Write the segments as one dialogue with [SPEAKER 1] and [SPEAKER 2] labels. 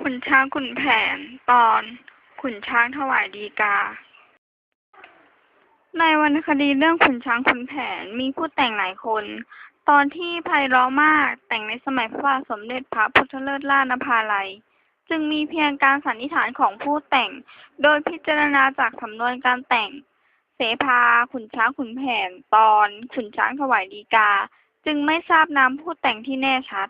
[SPEAKER 1] ขุนช้างขุนแผน ตอน ขุนช้างถวายดีกา ในวรรณคดีเรื่องขุนช้างขุนแผนมีผู้แต่งหลายคน ตอนที่ไพเราะมากแต่งในสมัยพระบาทสมเด็จพระพุทธเลิศล่านภาลัย จึงมีเพียงการสันนิษฐานของผู้แต่ง โดยพิจารณาจากสำนวนการแต่ง เสภา ขุนช้างขุนแผน ตอน ขุนช้างถวายดีกา จึงไม่ทราบนามผู้แต่งที่แน่ชัด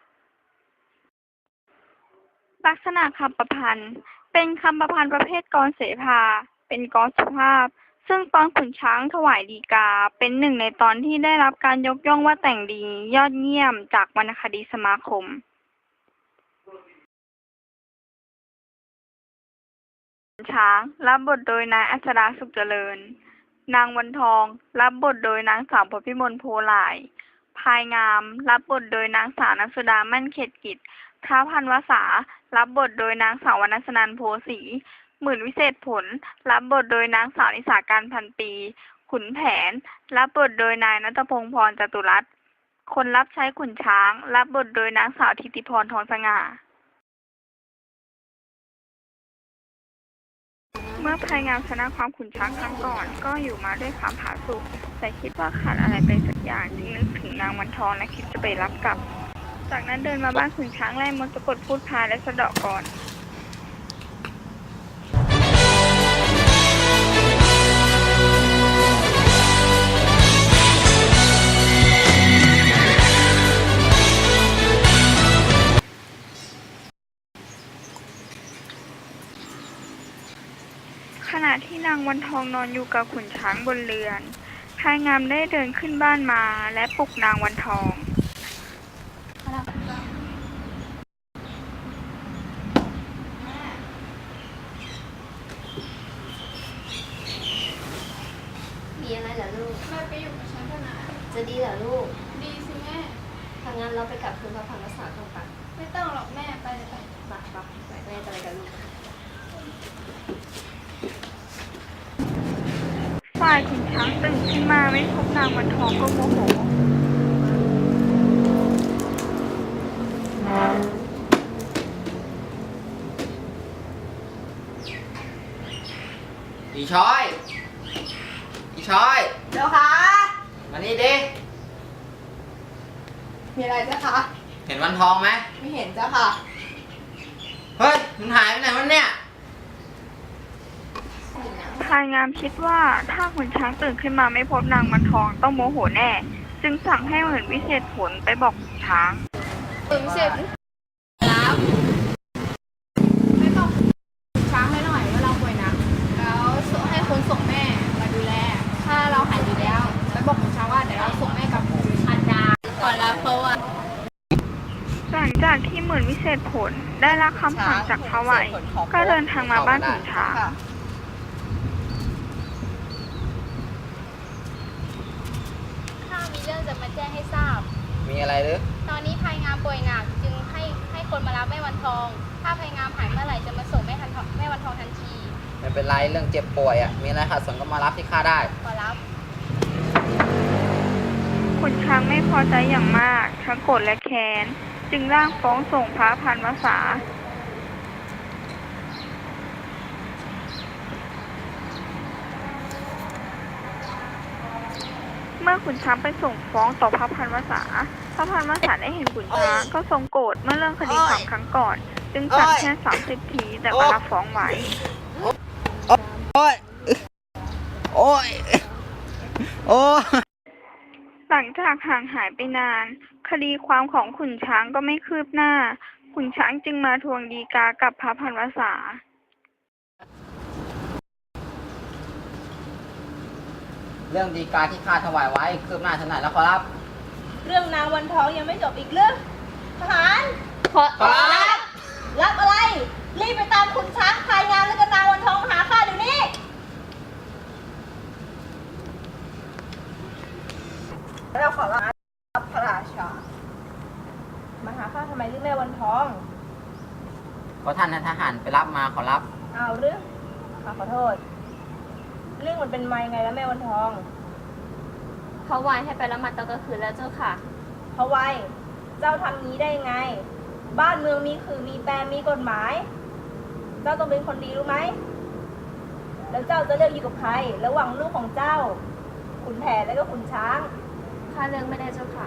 [SPEAKER 1] ลักษณะคำประพันธ์ เป็นคำประพันธ์ประเภทกรเสภา เป็นกรสุภาพ ซึ่งตอนขุนช้างถวายดีกา เป็นหนึ่งในตอนที่ได้รับการยกย่องว่าแต่งดียอดเยี่ยมจากวรรณคดีสมาคมช้างรับบทโดยนายอัศราสุขเจริญ นางวันทอง รับบทโดยนางสาวพพิมลโพหลาย พายงาม รับบทโดยนางสาวนัสสุดามั่นเขตกิจ ท้าวพันวษา รับบทโดยนางสาววรรณสนันโพสี หมื่นวิเศษผล รับบทโดยนางสาวนิสาการพันปี ขุนแผน รับบทโดยนายนัทพงศ์พรจตุรัสคนรับใช้ขุนช้าง รับบทโดยนางสาวทิติพรทองสง่า เมื่อพายงามชนะความขุนช้างครั้งก่อน ก็อยู่มาด้วยความผาสุกแต่คิดว่าขาดอะไรไปสักอย่างจึงนึกถึงนางวันทองและคิดจะไปรับกลับ จากนั้นเดินมาบ้านขุนช้างไล่มนต์สะกดพูดพาและสะเดาะก่อน ขณะที่นางวันทองนอนอยู่กับขุนช้างบนเรือนพายงามได้เดินขึ้นบ้านมาและปลุกนางวันทอง
[SPEAKER 2] มีอะไรเหรอลูก
[SPEAKER 3] แม่ไปอยู่กับฉันเถอะนะ
[SPEAKER 2] จะดีเหรอลูก
[SPEAKER 3] ดีสิแม่
[SPEAKER 2] ทางงั้นเราไปกลับคืนพระพันวษากันปะ
[SPEAKER 3] ไม่ต้องหรอกแม่ไปเลยไป
[SPEAKER 2] มาปะไปแม่จะไปกับลูก
[SPEAKER 1] ฝ่ายขุนช้างตื่นขึ้นมาไม่พบนางวันทองก็โมโห
[SPEAKER 4] อีช้อยอี ช้อย
[SPEAKER 5] เจ้าคะ
[SPEAKER 4] มานี่ดิ
[SPEAKER 5] มีอะไรเจ้าคะ
[SPEAKER 4] เห็นวันทองไหม
[SPEAKER 5] ไม่เห็นเจ้าค่ะ
[SPEAKER 4] เฮ้ย มันหายไปไหนวะเนี่ย
[SPEAKER 1] พายงามคิดว่าถ้าขุนช้างตื่นขึ้นมาไม่พบนางวันทองต้องโมโหแน่ จึงสั่งให้เหมือนวิเศษผลไปบอกขุนช้าง
[SPEAKER 3] ถึงเสร็จแล้วไม่บอกช้างให้หน่อยว่าเราป่วยหนักแล้วส่งให้คนส่งแม่มาดูแล ถ้าเราหายดีแล้วไปบอกคุณช้างว่าเดี๋ยวเราส่งแม่กลับอาจารย์ก่อนแล้วเพราะว่า
[SPEAKER 1] หลังจากที่ หมื่นวิเศษผลได้รับคำสั่งจากพระไหวก็เดินทางมาบ้านขุนช้าง
[SPEAKER 5] ค่ะ
[SPEAKER 6] ข้ามีเรื่องจะมาแจ้งให้ทราบ
[SPEAKER 4] มีอะไรหรือ
[SPEAKER 6] ตอนนี้ภัยงามป่วยหนักจึงให้ให้คนมารับแม่วันทอง ถ้าภัยงามหายเมื่อไหร่จะมาส่งแม่ทันทองแม่วันทองทันที
[SPEAKER 4] ไม่เป็นไรเรื่องเจ็บป่วยอะ มีอะไรขัดสนก็มารับที่ข้าได้
[SPEAKER 6] ขอรับ
[SPEAKER 1] ขุนช้างไม่พอใจอย่างมาก ทั้งโกรธและแค้น จึงร่างฟ้องส่งพระพันวษา เมื่อขุนช้างไปส่งฟ้องต่อพระพันวษา พระพันวษาได้เห็นขุนช้างก็ทรงโกรธเมื่อเรื่องคดีความครั้งก่อน จึงตัดแค่สามสิบทีแต่ก็รับฟ้องไว้
[SPEAKER 4] โอ้ย โอ้ย โอ้ย
[SPEAKER 1] ห ลังจากห่างหายไปนาน คดีความของขุนช้างก็ไม่คืบหน้า ขุนช้างจึงมาทวงดีกากับพระพันวษา
[SPEAKER 4] เรื่องดีกาที่ข้าถวายไว้คืบหน้าทางไหนแล้วขอรับ
[SPEAKER 5] เรื่องนางวันทองยังไม่จบอีกเรื่องทหาร
[SPEAKER 4] ขอรับ
[SPEAKER 5] รับอะไร รีบไปตามคุณช้างพายงานแล้วก็นางวันทองมาหาข้าเดี๋ยวนี้ เราขอรับพระราชา มาหาข้าทำไมเรื่องแม่วันทอง
[SPEAKER 4] ขอท่านทหารไปรับมาขอรับ
[SPEAKER 5] เอาเรื่องข้าขอโทษ เรื่องมันเป็นมายังไงแล้วแม่วันทอง
[SPEAKER 6] เขาวายให้ไปละหมาดตอนกลางคืนแล้วเจ้าค่ะ
[SPEAKER 5] เพราะไว้เจ้าทำงี้ได้ยังไง บ้านเมืองมีคือมีแปรมีกฎหมาย เจ้าต้องเป็นคนดีรู้ไหม แล้วเจ้าจะเลือกอยู่กับใคร ระหว่างลูกของเจ้า ขุนแผนและก็ขุนช้าง
[SPEAKER 2] ข้าเลือกไม่ได้เจ้าค่ะ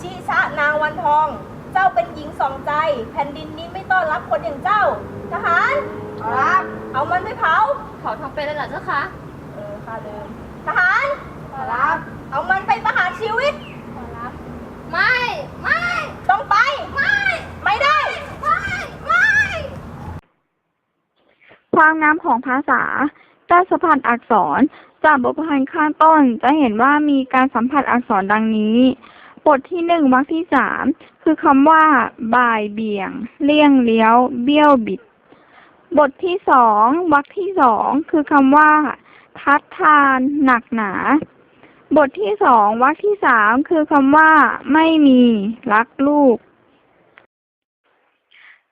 [SPEAKER 5] ชีชะนางวันทอง เจ้าเป็นหญิงสองใจ แผ่นดินนี้ไม่ต้อนรับคนอย่างเจ้า ทหารรับ เอามันไปเผา
[SPEAKER 2] เผาทองเป็นเลยเหรอเจ้าคะ
[SPEAKER 5] เออข้าลืม ทหารรับ เอามันไปประหารชีวิต
[SPEAKER 2] ไม่ ไม่
[SPEAKER 5] ต้องไป ไม่ ไม่ได้
[SPEAKER 2] ไม่ ไม่
[SPEAKER 1] ความงามของภาษาใต้สัมผัสอักษร จากบทประพันธ์ข้างต้นจะเห็นว่ามีการสัมผัสอักษรดังนี้ บทที่หนึ่งวรรคที่สามคือคำว่า บ่ายเบี่ยง เลี่ยงเลี้ยว เบี้ยวบิด บทที่สองวรรคที่สองคือคำว่า ทัดทาน หนักหนา บทที่สองวรรคที่สามคือคำว่า ไม่มี รักลูก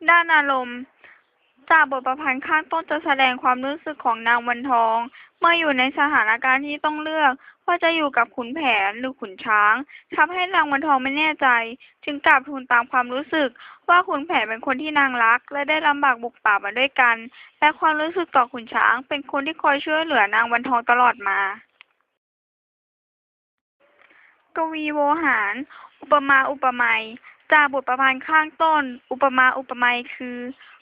[SPEAKER 1] ด้านอารมณ์ จากบทประพันธ์ข้างต้นจะแสดงความรู้สึกของนางวันทอง เมื่ออยู่ในสถานการณ์ที่ต้องเลือกว่าจะอยู่กับขุนแผนหรือขุนช้างทำให้นางวันทองไม่แน่ใจ จึงกราบทูลตามความรู้สึก ว่าขุนแผนเป็นคนที่นางรัก และได้ลำบากบุกป่ามาด้วยกัน และความรู้สึกต่อขุนช้าง เป็นคนที่คอยช่วยเหลือนางวันทองตลอดมากวีโวหาร อุปมาอุปไมยจากบทประพันธ์ข้างต้น อุปมาอุปไมยคือ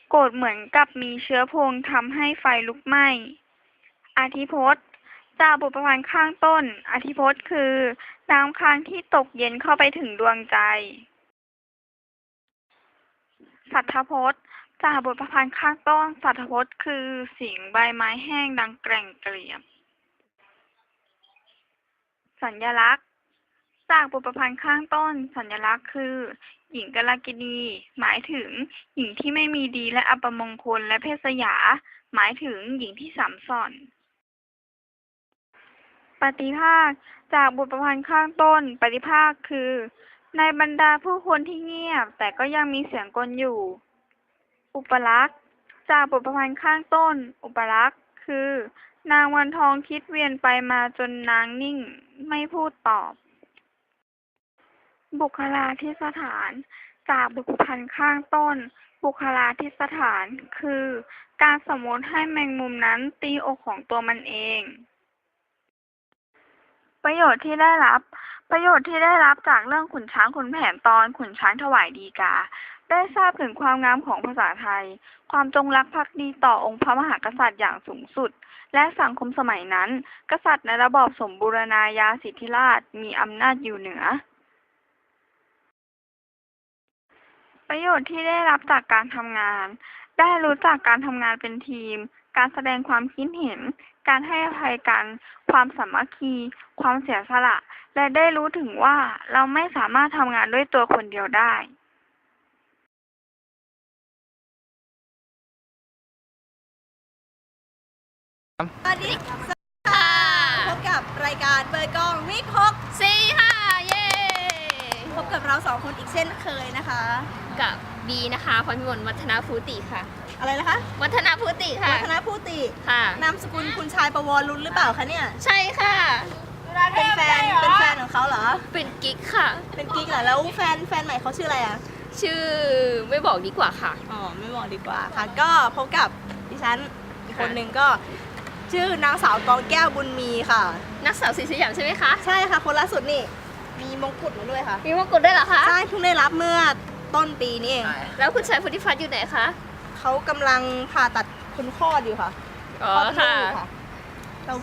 [SPEAKER 1] โกรธเหมือนกับมีเชื้อเพลิงทำให้ไฟลุกไหม้ อธิพจน์จากบทประพันธ์ข้างต้น อธิพจน์คือน้ำค้างที่ตกเย็นเข้าไปถึงดวงใจ สัทธพจน์จากบทประพันธ์ข้างต้น สัทธพจน์คือเสียงใบไม้แห้งดังแกร่งเกลียบ สัญลักษณ์ จากบทประพันธ์ข้างต้น สัญลักษณ์คือ หญิงกลกินีหมายถึง หญิงที่ไม่มีดีและอัปมงคลและเพศสยา หมายถึงหญิงที่สัมสอน ปฏิภาค จากบทประพันธ์ข้างต้น ปฏิภาคคือ ในบรรดาผู้คนที่เงียบ แต่ก็ยังมีเสียงกลอยู่ อุปลักษณ์ จากบทประพันธ์ข้างต้น อุปลักษณ์คือ นางวันทองคิดเวียนไปมาจนนางนิ่ง ไม่พูดตอบ บุคลาธิสถาน จากบทประพันธ์ข้างต้น บุคลาธิสถาน คือ การสมมติให้แมงมุมนั้นตีอกของตัวมันเอง ประโยชน์ที่ได้รับ ประโยชน์ที่ได้รับจากเรื่องขุนช้างขุนแผนตอนขุนช้างถวายดีกา ได้ทราบถึงความงามของภาษาไทย ความจงรักภักดีต่อองค์พระมหากษัตริย์อย่างสูงสุด และสังคมสมัยนั้น กษัตริย์ในระบอบสมบูรณาญาสิทธิราชมีอำนาจอยู่เหนือ ประโยชน์ที่ได้รับจากการทำงาน ได้รู้จักการทำงานเป็นทีม การแสดงความคิดเห็น การให้อภัยกัน ความสามัคคี ความเสียสละ และได้รู้ถึงว่าเราไม่สามารถทำงานด้วยตัวคนเดียวได้
[SPEAKER 5] สวัสดีค่ะ พบกับรายการเปิดกองวิกหก
[SPEAKER 2] สี่ค่ะ
[SPEAKER 5] พบกับเราสองคนอีกเช่นเคยนะคะ
[SPEAKER 2] กับบีนะคะพรพิมลวัฒนาภูติค่ะ
[SPEAKER 5] อะไรนะคะ
[SPEAKER 2] วัฒนาภูติค่ะ
[SPEAKER 5] วัฒนผู้ติ
[SPEAKER 2] ค่ะ
[SPEAKER 5] นามสกุลคุณชายประวรรุนหรือเปล่าคะเนี่ย
[SPEAKER 2] ใช่ค่ะ
[SPEAKER 5] เป็นแฟนเป็นแฟนของเขาเหรอ
[SPEAKER 2] เป็นกิ๊กค่ะ
[SPEAKER 5] เป็นกิ๊กเหรอแล้วแฟนแฟนใหม่เขาชื่ออะไรอะ
[SPEAKER 2] ชื่อไม่บอกดีกว่าค่ะ
[SPEAKER 5] อ๋อไม่บอกดีกว่าค่ะ ก็พบกับดิฉันอีกคนหนึ่งก็ชื่อนางสาวกองแก้วบุญมีค่ะ
[SPEAKER 2] นักสาวศรีสยามใช่ไหมคะ
[SPEAKER 5] ใช่ค่ะ คนล่าสุดนี่ มีมงกุฎมาด้วยค่ะ
[SPEAKER 2] มีมงกุฎด้วยเหรอคะ
[SPEAKER 5] ใช่เพิ่งได้รับเมื่อต้นปีนี้เอง
[SPEAKER 4] ใช่
[SPEAKER 2] แล้วคุณชายพุทธิพัฒน์อยู่ไหนคะ
[SPEAKER 5] เขากำลังผ่าตัดคุณคลอดอยู่ค่ะ
[SPEAKER 2] อ๋อ
[SPEAKER 5] คลอดลู
[SPEAKER 2] ค่ะ
[SPEAKER 5] กค่ะเรา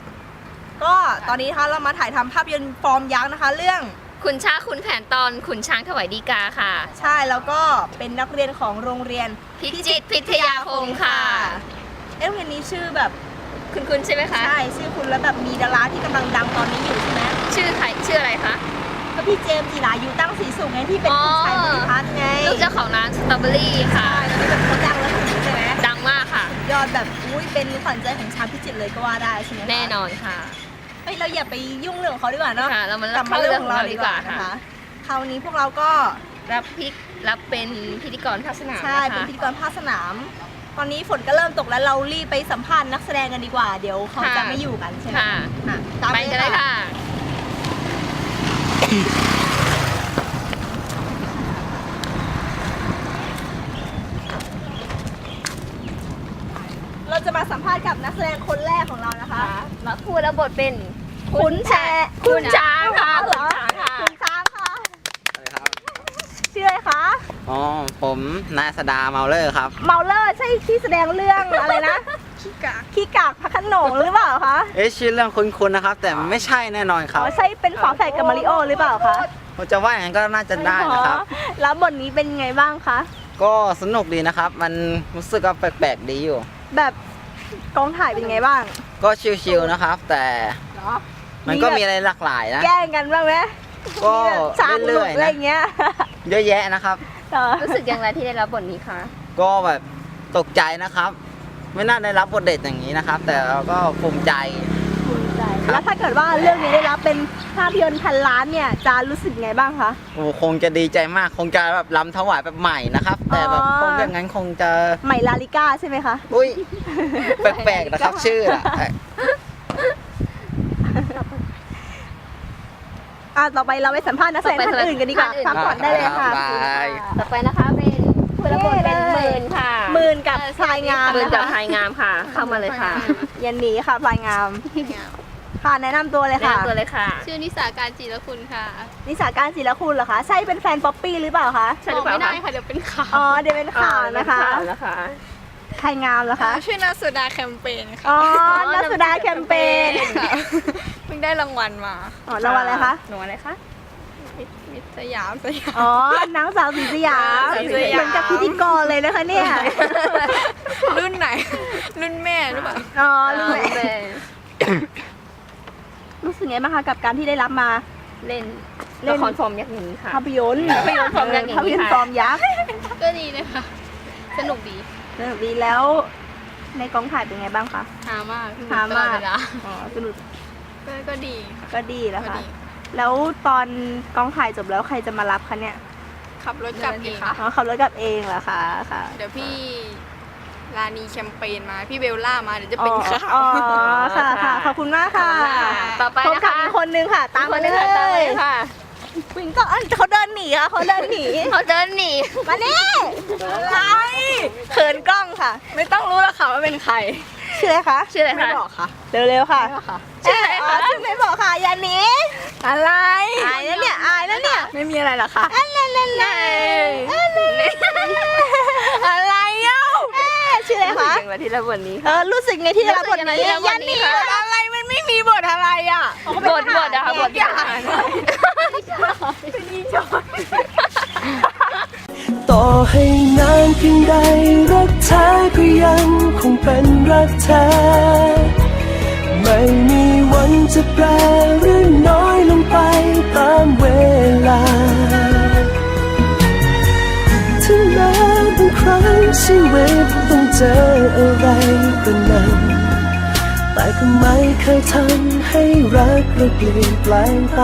[SPEAKER 5] ก็ตอนนี้นะคะเรามาถ่ายทำภาพยนตร์ฟอร์มยักษ์นะคะ เรื่อง
[SPEAKER 2] ขุนช้างขุนแผนตอนขุนช้างถวายดีกาค่ะ
[SPEAKER 5] ใช่แล้วก็เป็นนักเรียนของโรงเรียน
[SPEAKER 2] พิจิตรพิทยาคมค่ะ
[SPEAKER 5] เอ๊ะโรงเรียนนี้ชื่อแบบ
[SPEAKER 2] คุณคุณใช่ไหมคะ
[SPEAKER 5] ใช่ชื่อคุณแล้วแบบมีดาราที่กำลังดังตอนนี้อยู่ใช่ไหม
[SPEAKER 2] ชื่อใครชื่ออะไรคะ
[SPEAKER 5] ก็พี่เจมส์จีรายุตั้งสีสุขไงที่เป็นคุณชายบริพัตรไง
[SPEAKER 2] ลูกเจ้าของร้านสตรอเบอรี่ค่ะ
[SPEAKER 5] ใช่แล้วที่แบบเขาดังแล้วคนนี้ใช่ไหม
[SPEAKER 2] ดังมากค่ะ
[SPEAKER 5] ยอดแบบอุ้ยเป็นขวัญใจของชาวพิจิตรเลยก็ว่าได้ใช่ไหมคะ
[SPEAKER 2] แน่นอนค่ะ
[SPEAKER 5] เฮ้ยเราอย่าไปยุ่งเรื่องของเขาดีกว่าเนาะ
[SPEAKER 2] ค่ะเรามาก
[SPEAKER 5] ลับมา
[SPEAKER 2] เข้า
[SPEAKER 5] เรื่
[SPEAKER 2] เรื่
[SPEAKER 5] อ
[SPEAKER 2] องง
[SPEAKER 5] ข
[SPEAKER 2] ข
[SPEAKER 5] อ
[SPEAKER 2] องง
[SPEAKER 5] เรา
[SPEAKER 2] เรา
[SPEAKER 5] ดี
[SPEAKER 2] ดี
[SPEAKER 5] ก
[SPEAKER 2] ก
[SPEAKER 5] ว่า
[SPEAKER 2] ว่า
[SPEAKER 5] นะ
[SPEAKER 2] ค่ะ
[SPEAKER 5] คะคราวนี้พวกเราก็
[SPEAKER 2] รับพิกรับเป็นพิธีกรภาคสนาม
[SPEAKER 5] ใช่
[SPEAKER 2] นะ
[SPEAKER 5] เป็น
[SPEAKER 2] คะ
[SPEAKER 5] พิธีกรภาคสนาม ตอนนี้ฝนก็เริ่มตกแล้วเรารีบไปสัมภาษณ์นักแสดงกันดีกว่า เดี๋ยวเขา
[SPEAKER 2] ค่ะ
[SPEAKER 5] จะไม่อยู่กันใช่ไหม
[SPEAKER 2] ค่ะ
[SPEAKER 5] อะตาม
[SPEAKER 2] ไปกันเลยค่ะ
[SPEAKER 5] ค เราจะมาสัมภาษณ์กับนักแสดงคนแรกของเรานะคะ
[SPEAKER 2] มาพูดแล้วบทเป็น
[SPEAKER 5] คุณแพะ
[SPEAKER 2] ขุณช้างค่ะขุนช้างค่ะ
[SPEAKER 5] ขุณช้างค่ะชื่ออะไรคะ
[SPEAKER 4] อ๋อ ผมนายสดาเมาเลอร์ครับ
[SPEAKER 5] เมาเลอร์ใช่ที่แสดงเรื่องอะไรนะ ขี้กาก ขี้กากพระโขนงหรือเปล่าคะ
[SPEAKER 4] เอ๊ะชื่อเรื่องคุ้นๆนะครับ แต่ไม่ใช่แน่นอนค
[SPEAKER 5] อ๋
[SPEAKER 4] รับ
[SPEAKER 5] อใช่เป็นฝาแฝดกับมาริโอหรือเปล่าคะ
[SPEAKER 4] ผมจะว่าอย่างนั้นก็น่าจะได้นะครับ
[SPEAKER 5] อ๋อแล้วบทนี้เป็นไงบ้างคะ
[SPEAKER 4] ก็สนุกดีนะครับ มันรู้สึกว่าแปลกๆดีอยู่
[SPEAKER 5] แบบกองถ่ายเป็นไงบ้าง
[SPEAKER 4] ก็ชิลๆนะครับ แต่มันก็มีอะไรหลากหลายนะ
[SPEAKER 5] แย่งกันบ้างไหม
[SPEAKER 4] ก็
[SPEAKER 5] มีแบบฉากหลุ
[SPEAKER 4] เรื่
[SPEAKER 5] ด
[SPEAKER 4] อย
[SPEAKER 5] อะไร
[SPEAKER 4] ๆนะ
[SPEAKER 5] อย่างเงี้ย
[SPEAKER 4] เยอะแยะนะครับ
[SPEAKER 5] เออ
[SPEAKER 2] รู้สึกอย่างไรที่ได้รับบทนี้คะ
[SPEAKER 4] ก็แบบตกใจนะครับ ไม่น่าได้รับบทเด็ดอย่างนี้นะครับ แต่เราก็ภูมิใจ
[SPEAKER 5] ภูมิใจแล้วถ้าเกิดว่าเรื่องนี้ได้รับเป็นภาพยนตร์พันล้านเนี่ยจะรู้สึกไงบ้างคะ
[SPEAKER 4] โอ้คงจะดีใจมาก คงจะแบบล้ำถวายแบบใหม่นะครับ แต่แบบ
[SPEAKER 5] อ๋อ
[SPEAKER 4] คงอย่างนั้นคงจะ
[SPEAKER 5] ใหม่ลาลิก้าใช่ไหมคะ
[SPEAKER 4] อุ้ย แปลกๆนะครับ ชื่ออะ
[SPEAKER 5] อะต่อไปเราไปสัมภาษณ์นักแสดงท่านอื่นกันดีกว่า
[SPEAKER 2] ท่านอื่น
[SPEAKER 5] พักผ่อนได้เลยค่ะ
[SPEAKER 4] บาย
[SPEAKER 2] ต่อไปนะคะเป็นพูดแล้วบทเป็น หมื่นค่ะ
[SPEAKER 5] หมื่นกับพลายงาม
[SPEAKER 2] หมื่น
[SPEAKER 5] นะ
[SPEAKER 2] กับ
[SPEAKER 5] คะ
[SPEAKER 2] พายงามค่ะ เข้ามาเลยค่ะ
[SPEAKER 5] ยันหนีค่ะพลายงาม ค่ะแนะนำตัวเลย
[SPEAKER 2] แนะ
[SPEAKER 5] ค่ะ
[SPEAKER 2] นำตัวเลยค่ะ
[SPEAKER 6] ชื่อนิสาการจิรคุณค่ะ
[SPEAKER 5] นิสาการศิลคุณเหรอคะ ใช่เป็นแฟนป๊อปปี้หรือเปล่าคะ
[SPEAKER 2] ใช่หรือเปล่า
[SPEAKER 6] ไม่ได้
[SPEAKER 2] คะ
[SPEAKER 6] ค่ะเดี๋ยวเป็นข่าว
[SPEAKER 5] อ๋อเดี๋ยวเป็นข่าวนะคะ
[SPEAKER 2] ข่าวนะคะ
[SPEAKER 5] พลายงามเหรอคะ
[SPEAKER 6] ชื่อนาสุดาแคมเปญค่ะ
[SPEAKER 5] อ๋อนักแสดงแคมเปญ
[SPEAKER 6] เพิ่งได้รางวัลมา
[SPEAKER 5] อ๋อรางวัลอะไรคะ
[SPEAKER 2] หนูอะไรคะ
[SPEAKER 6] มิตรสยามสยาม
[SPEAKER 5] อ๋อนางสาวศรีสยาม
[SPEAKER 6] ศรีสยาม
[SPEAKER 5] เหมือนกับพิธีกรเลยนะคะเนี่ย
[SPEAKER 6] รุ่นไหน รุ่นแม่หรือเปล่า
[SPEAKER 5] อ๋อรู้ไหม
[SPEAKER 2] เป็น
[SPEAKER 5] รู้สึกไงบ้างคะกับการที่ได้รับมา
[SPEAKER 2] เล่น
[SPEAKER 5] เล่น
[SPEAKER 2] ละครฟอร์มยักษ์อย่างนี้ค่ะ
[SPEAKER 5] ภาพยนตร์
[SPEAKER 2] ภาพยนตร์ฟอร์มยักษ์อย่างนี้
[SPEAKER 5] ภาพยนตร์
[SPEAKER 2] ค่ะ
[SPEAKER 5] ฟอร์มยักษ์
[SPEAKER 6] ก็ดีนะคะ สนุกดี
[SPEAKER 5] สนุกดีแล้ว ในกองถ่ายเป็นไงบ้างคะ
[SPEAKER 6] หามาก
[SPEAKER 5] หามาก
[SPEAKER 6] ตลอดเวล
[SPEAKER 5] อ๋อสนุก
[SPEAKER 6] ก็ก็ดีค่ะ
[SPEAKER 5] ก็ดีแล้ว
[SPEAKER 6] ก็
[SPEAKER 5] ค่ะ
[SPEAKER 6] ดี
[SPEAKER 5] แล้วตอนกองถ่ายจบแล้วใครจะมารับคะเนี่ย
[SPEAKER 6] ขับรถกลับเองค่ะ
[SPEAKER 5] อ๋อขับรถกลับเองเหรอคะค่ะ
[SPEAKER 6] เดี๋ยวพี่ลานีแคมเปญมา พี่เบลล่ามาเดี๋ยวจะเป็นข่าว
[SPEAKER 5] อ๋อค่ะค่ะขอบคุณมากค่ะ
[SPEAKER 2] ต่อไป
[SPEAKER 5] พบ
[SPEAKER 2] นะ
[SPEAKER 5] กับ
[SPEAKER 2] คะ
[SPEAKER 5] อีกคนนึงค่ะ ตาม
[SPEAKER 2] ค
[SPEAKER 5] มานเล
[SPEAKER 2] นี้ค่ะตามมาเลย
[SPEAKER 5] ย
[SPEAKER 2] ค่ะ
[SPEAKER 5] วิ่งก็เอ้ยเขาเดินหนีค่ะเขาเดินหนี
[SPEAKER 2] เขาเดินหนี
[SPEAKER 5] มานี่อะไรเขินกล้องค่ะ
[SPEAKER 6] ไม่ต้องรู้แล้วค่ะว่าเป็นใคร
[SPEAKER 5] ชื่ออะไรคะ
[SPEAKER 2] ชื่ออะไร
[SPEAKER 6] ไม่
[SPEAKER 2] คะ
[SPEAKER 6] บอกค่ะ
[SPEAKER 5] เร็วๆค่ะ
[SPEAKER 2] ชื่ออะไร
[SPEAKER 5] อ๋
[SPEAKER 2] คะ
[SPEAKER 5] ชื่อไม่บอกค่ะอย่าหนี
[SPEAKER 6] อะไร
[SPEAKER 5] อายแล้วเนี่ยอายแล้วเนี่ย
[SPEAKER 6] ไม่มีอะไรหรอกค่ะ
[SPEAKER 5] อันเล่นเล่นเล่นอะไรเอ้าเอ๊ะชื่ออะไรคะ
[SPEAKER 2] อย่างไรที่รับบทนี้
[SPEAKER 5] เออรู้สึกไงที่ได้รับบทนี้
[SPEAKER 2] รู้สึกยังไงที่ได้รับบทนี้
[SPEAKER 5] ยัน
[SPEAKER 2] คะ
[SPEAKER 5] นี่
[SPEAKER 6] อะไรมันไม่มีบทอะไรอะ
[SPEAKER 2] บทบทนะคะบททหาร
[SPEAKER 7] ต่อให้นานเพียงใดรักแท้ก็ยังคงเป็นรักแท้ ไม่มีวันจะแปรหรือน้อยลงไปตามเวลา ถึงแม้บางครั้งชีวิตต้องเจออะไรก็นั้น แต่ก็ไม่เคยทำให้รักเราเปลี่ยนแปลงไป